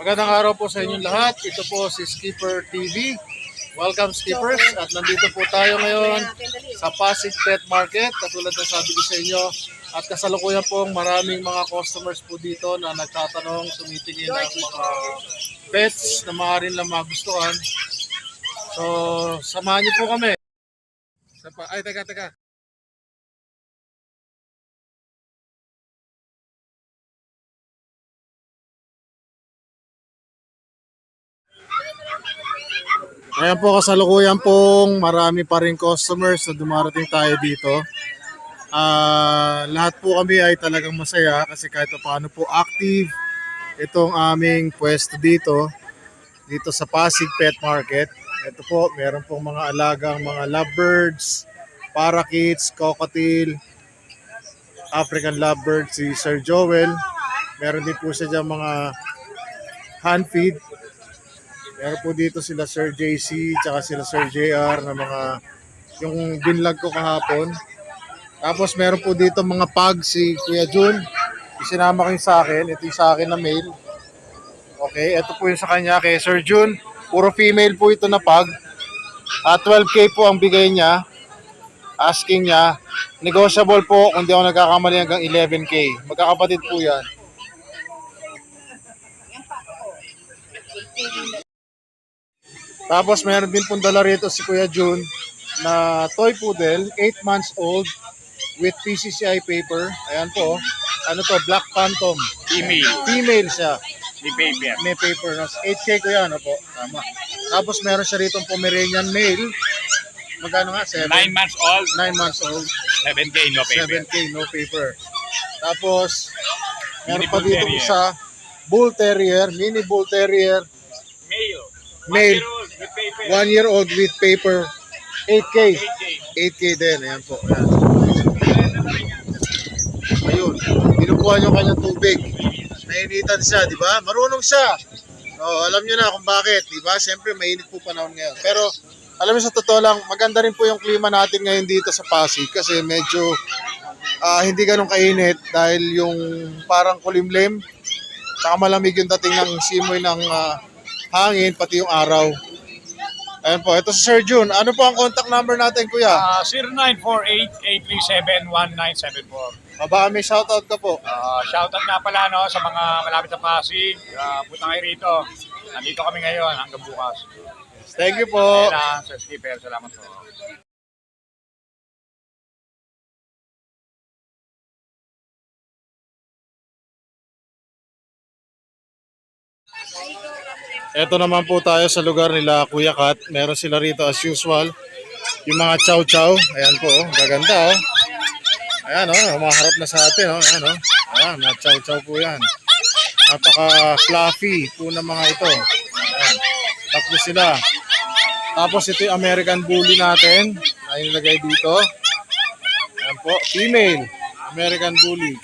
Magandang araw po sa inyong lahat. Ito po si Skipper TV. Welcome Skippers at nandito po tayo ngayon sa Pasig Pet Market. Katulad na sabi ko sa inyo at kasalukuyan pong maraming mga customers po dito na nagtatanong, tumitingin ng mga pets na maaaring lang magustuhan. So, samahan niyo po kami. Sa pa- Ay, teka, teka. Ayan po kasalukuyan pong marami pa rin customers na dumarating tayo dito. Ah, lahat po kami ay talagang masaya kasi kahit pa paano po active itong aming pwesto dito dito sa Pasig Pet Market. Ito po, meron pong mga alagang mga lovebirds, parakeets, cockatiel, African lovebird si Sir Joel. Meron din po siya dyan mga hand feed Meron po dito sila Sir JC tsaka sila Sir JR na mga yung binlog ko kahapon. Tapos meron po dito mga pag si Kuya Jun. Isinama ko yung sa akin. Ito yung sa akin na mail. Okay, ito po yung sa kanya kay Sir Jun. Puro female po ito na pag. At 12K po ang bigay niya. Asking niya. Negotiable po kung di ako nagkakamali hanggang 11K. Magkakapatid po yan. Tapos meron din pong dala rito si Kuya Jun na toy poodle, 8 months old with PCCI paper. Ayan po. Ano to? Black Phantom. Female. Female siya. Ni paper. May paper. No? 8K ko yan. Ano po? Tama. Tapos meron siya rito Pomeranian male. Magkano nga? 7? 9 months old, 9 months old. 7K no paper. 7K, no paper. Tapos, meron pa dito isa, Bull Terrier, Mini Bull Terrier, Male. Male. One year old with paper. 1 year old with paper, 8K. 8K. 8K din, ayan po. Ayan. Ayun, binubuhan yung kanyang tubig. Nainitan siya, di ba? Marunong siya. Oh, alam niyo na kung bakit, di ba? Siyempre, mainit po panahon ngayon. Pero, alam mo sa totoo lang, maganda rin po yung klima natin ngayon dito sa Pasig kasi medyo ah, hindi ganun kainit dahil yung parang kulimlim, tsaka malamig yung dating ng simoy ng ah, hangin, pati yung araw. Ayan po, ito si Sir Jun. Ano po ang contact number natin, kuya? Ah, 0948-837-1974. Baka may shoutout ka po. Ah, shoutout nga pala no, sa mga malapit sa Pasig. Uh, punta kayo rito. Nandito kami ngayon hanggang bukas. Thank you po. Ayan lang, Sir Skipper. Salamat po. Ito naman po tayo sa lugar nila Kuya Kat. Meron sila rito as usual. Yung mga chow chow. Ayan po, oh. gaganda oh. Ayan oh, umaharap na sa atin oh. Ayan oh. Ayan, mga chow chow po yan. Napaka fluffy po ng mga ito. Ayan. Tatlo sila. Tapos ito yung American Bully natin na inilagay dito. Ayan po, female. American Bully.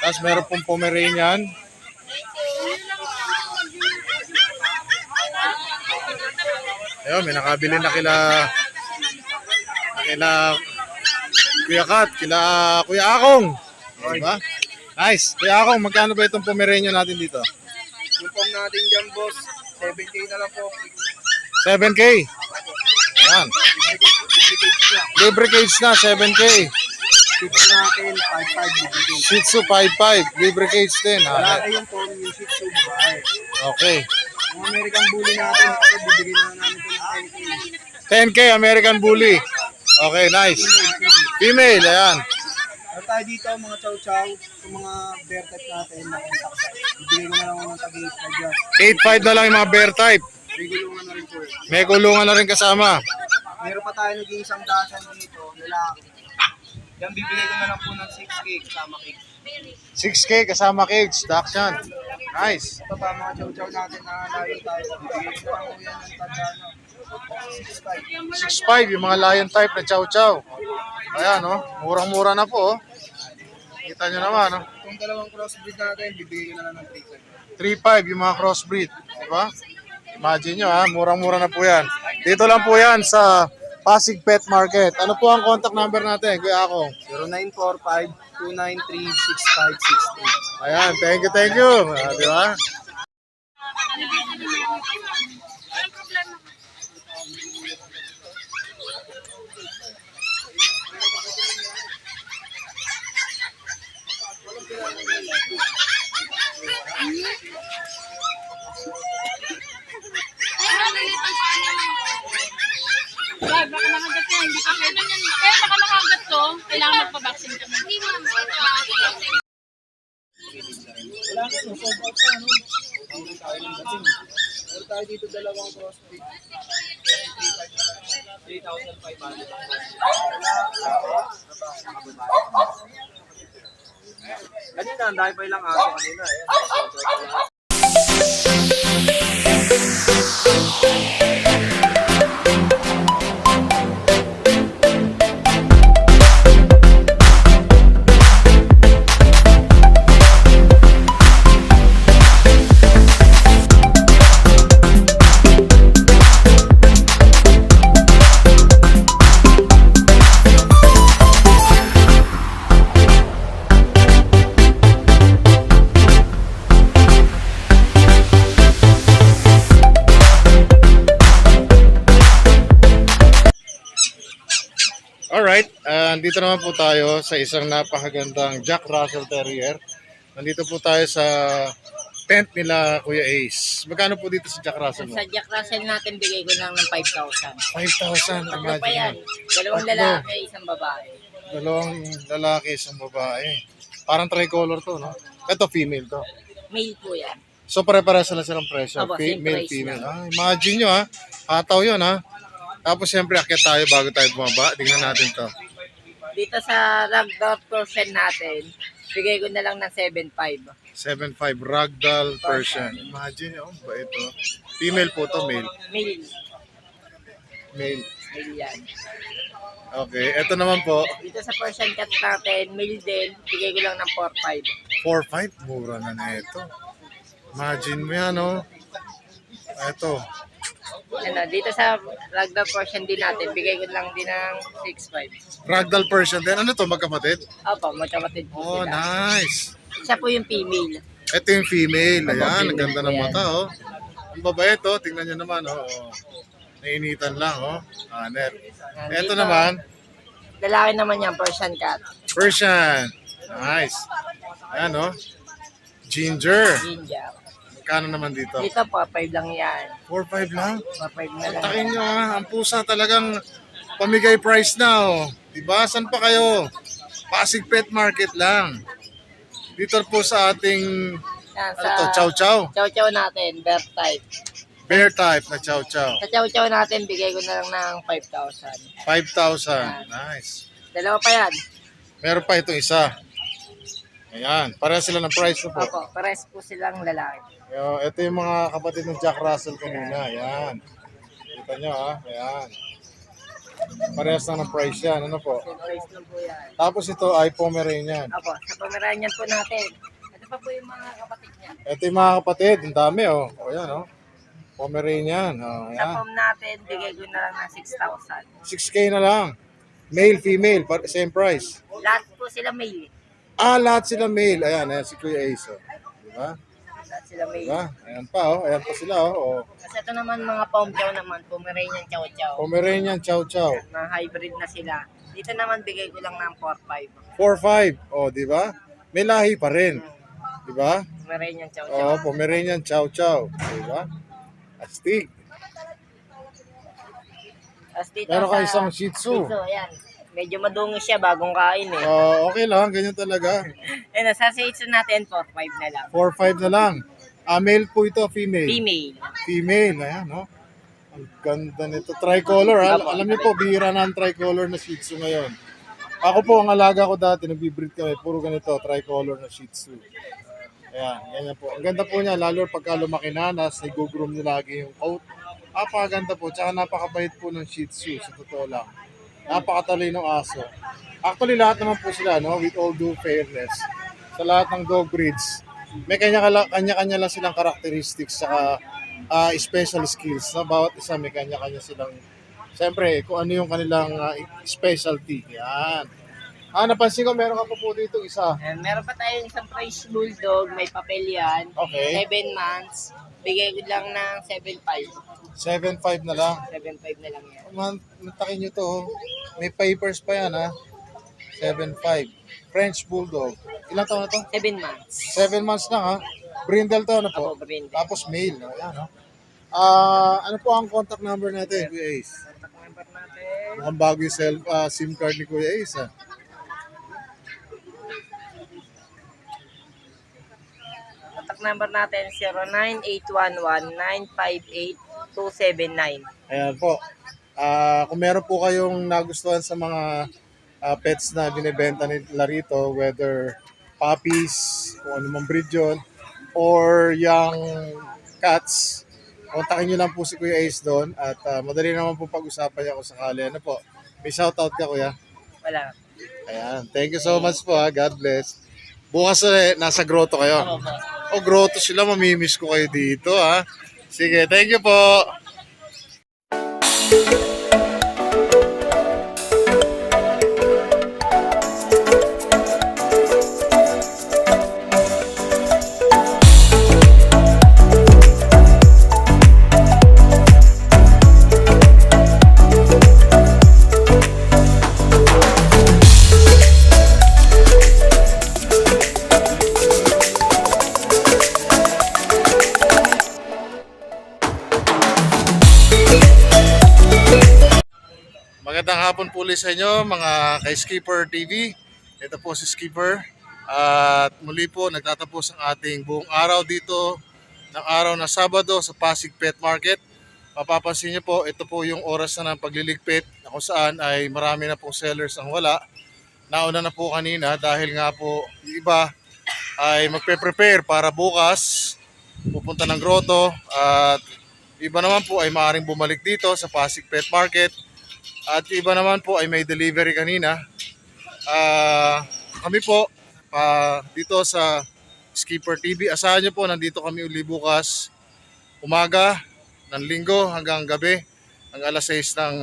Tapos meron pong Pomeranian. Ayun, may nakabili na kila na kila Kuya Kat, kila Kuya Akong. Diba? Nice. Kuya Akong, magkano ba itong Pomeranian natin dito? Yung pong natin dyan, boss, 7K na lang po. 7K. Ayan. Libre cage na, 7K. Tips natin, 5-5 duplicate. Shih Tzu 5.5. Libre cage din. Wala kayong po yung Shih Tzu babae. Okay. Yung American Bully natin, ito, bibigyan na namin ito ng 10K. 10K American Bully. Okay, nice. Female, ayan. Meron tayo dito, mga chow-chow, yung mga bear type natin na contact. Bibigyan ko na lang ng tag-8 na dyan. 8.5 na lang yung mga bear type. Bigulungan na rin po. May kulungan na rin kasama. Meron pa tayo naging isang dasan dito, lalaki. Yan, bibigay ko na lang po ng 6K kasama cake. 6K kasama cage. Dakshan. Nice. Ito pa, mga chow-chow natin na layo tayo. Bibigay ko na lang po yan ng tag-ano. 6.5. 6.5 yung mga lion type na chow chow. Ayan, oh. Murang-mura na po, oh. Kita nyo naman, oh. Itong dalawang crossbreed natin, bibigay ko na lang ng 3.5. 3.5 yung mga crossbreed. Di ba? Imagine nyo, ha. Murang-mura na po yan. Dito lang po yan sa Pasig Pet Market. Ano po ang contact number natin, Kuya Ako? 0945-293-6563. Ayan, thank you, thank you. Ah, di ba? Walang problema. Ay, maliliit ang paa niya. Brad, baka nakagat yan. Ka pwede. Kaya baka nakagat to, kailangan magpa-vaccine ka. Hindi, ma'am. Wala na, no? Sold out na, no? Tawag tayo ng dating. Meron tayo dito dalawang crossfit. 3,500. Kanina, ang dami pa ilang aso kanina. Eh. Alright, uh, andito naman po tayo sa isang napakagandang Jack Russell Terrier. Nandito po tayo sa tent nila Kuya Ace. Magkano po dito sa Jack Russell mo? Sa Jack Russell natin, bigay ko lang ng 5,000. 5,000. Tatlo pa yan. Imagine. Dalawang Tatlo. lalaki, isang babae. Dalawang lalaki, isang babae. Parang tricolor to, no? Ito, female to. Male po yan. So, pare-pares na silang presyo. Opo, Fe- same male, price female. Ah, imagine nyo, ha? Hataw yun, ha? Tapos, siyempre, akit tayo bago tayo bumaba. Tingnan natin to. Dito sa ragdoll Persian natin, bigay ko na lang ng 7,500. 7.5 Ragdoll Persian. Imagine nyo, ba ito? Female po to, male. Male. Male. Male yan. Okay, ito naman po, Dito sa Persian cat natin, male din, bigay ko lang ng 4,500. 4.5. Mura na na ito. Imagine mo yan, oh. Ito, Ano, dito sa ragdoll Persian din natin, bigay ko lang din ng 6,500. Ragdoll Persian din. Ano to, magkapatid? Opo, magkamatid po Oh, sila. nice. Siya po yung female. Ito yung female. Ayan, ang ganda ng mata, oh. Ang babae to, tingnan nyo naman, oh. oh. Nainitan lang, oh. Anet. Ito naman, Lalaki naman yan, Persian cat. Persian. Nice. Ayan, oh. Ginger. Ginger. Magkano naman dito? Dito po, 5 lang yan. 4.5 lang. 4,500 na lang. Takin nyo, ha. Ang pusa talagang pamigay price na, oh. Diba? Saan pa kayo? Pasig Pet Market lang. Dito po sa ating, Yan, ano to, chow chow. Chow chow natin, bear type. Bear type na chow chow. Sa chow chow natin, bigay ko na lang ng 5,000. 5,000. Nice. Dalawa pa yan. Meron pa itong isa. Ayan. Para sila ng price na po. Opo, pares po silang lalaki. Yo, ito yung mga kapatid ng Jack Russell kanina. Ayan. Kita nyo ha. Ayan. Parehas lang ng price yan. Ano po? Same price lang po yan. Tapos ito ay Pomeranian. Opo, sa Pomeranian po natin. Ito pa po yung mga kapatid niya. Ito yung mga kapatid. Ang dami oh. O yan oh. Pomeranian. Oh, Sa ayan. pom natin, bigay ko na lang ng 6,000. 6K na lang. Male, female. par- Same price. Lahat po sila male. Ah, lahat sila male. Ayan, ayan si Kuya Ace. Oh. Diba? Sila male. Diba? Ayan pa oh. Ayan pa sila oh. oh. Kasi ito naman mga pom chow naman, Pomeranian chow chow. Pomeranian chow chow. Na hybrid na sila. Dito naman bigay ko lang ng 4,500. 4-5. Oh, di ba? May lahi pa rin. Di ba? Pomeranian chow chow. Oh, Pomeranian Chow Chow. Di ba? Astig. Tapos dito Meron ka sa- isang Shih Tzu. Dito, ayan. Medyo madungis siya bagong kain eh. Oh, okay lang. Ganyan talaga. Ayun, sa Tzu natin, 4-5 na lang. 4-5 na lang. Ah, male po ito, female. Female. Female. Ayan, no? Ang ganda nito. Tricolor? Apo. Alam niyo po, bihira na ang tricolor na Shih Tzu ngayon. Ako po, ang alaga ko dati, nagbibreed kami, puro ganito, tricolor na Shih Tzu. Ayan, ganyan po. Ang ganda po niya, lalo pagka lumaki na, nas, nag-groom niya lagi yung coat. Napakaganda po, tsaka napakabait po ng Shih Tzu, sa totoo lang. Napakatalinong aso. Actually, lahat naman po sila, no, with all due fairness, sa lahat ng dog breeds, may kanya-kanya lang silang characteristics saka ah, special skills. No? Bawat isa may kanya-kanya silang Siyempre, kung ano yung kanilang ah, specialty. Yan. Ah, napansin ko, meron ka pa po dito isa. Meron pa tayong isang French Bulldog, may papel yan. Okay. 7 months. Bigay ko lang ng 7.5. 7.5 na lang. 7.5 na lang yan. Man, mantakin nyo to. oh. May papers pa yan ha. 7.5. French Bulldog. Ilang taon na to? 7 months. 7 months lang ha. Brindle to ano po? Ako, Brenda. Tapos male. Ayan ha. Ah, ano po ang contact number natin, Kuya Ace? Contact number natin. Mukhang bago yung self, ah, SIM card ni Kuya Ace ha. Contact number natin 09811-958-279. Ayan po. Ah, kung meron po kayong nagustuhan sa mga ah, pets na binibenta nila rito, whether puppies, kung ano mang breed yun, or young cats, kontakin nyo lang po si Kuya Ace doon at ah, madali naman po pag-usapan niya kung sakali. Ano po? May shoutout ka Kuya? Wala. Ayan. Thank you so much po ha. God bless. Bukas ulit, nasa grotto kayo. O grotto sila, mamimiss ko kayo dito ha. Sige, thank you po. Hapon po ulit sa inyo mga kay Skipper TV. Ito po si Skipper. At muli po nagtatapos ang ating buong araw dito ng araw na Sabado sa Pasig Pet Market. Mapapansin niyo po, ito po yung oras na ng pagliligpit na kung saan ay marami na pong sellers ang wala. Nauna na po kanina dahil nga po yung iba ay magpe-prepare para bukas pupunta ng grotto at iba naman po ay maaaring bumalik dito sa Pasig Pet Market at iba naman po ay may delivery kanina. Ah, kami po pa dito sa Skipper TV. Asahan niyo po nandito kami uli bukas umaga ng linggo hanggang gabi ang alas 6 ng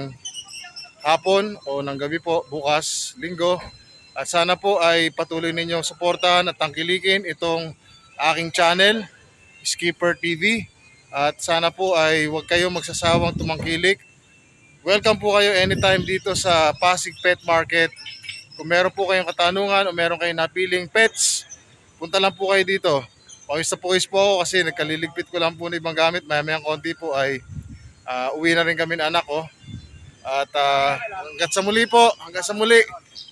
hapon o ng gabi po bukas linggo. At sana po ay patuloy ninyong suportahan at tangkilikin itong aking channel Skipper TV. At sana po ay huwag kayong magsasawang tumangkilik Welcome po kayo anytime dito sa Pasig Pet Market. Kung meron po kayong katanungan o meron kayong napiling pets, punta lang po kayo dito. Pawis na pawis po ako kasi nagkaliligpit ko lang po ng ibang gamit. Maya-mayang konti po ay ah, uwi na rin kami ng anak ko. At ah, hanggat sa muli po, hanggat sa muli,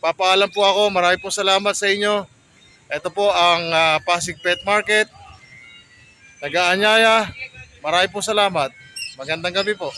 papaalam po ako. Marami po salamat sa inyo. Ito po ang ah, Pasig Pet Market. Nag-aanyaya. Marami po salamat. Magandang gabi po.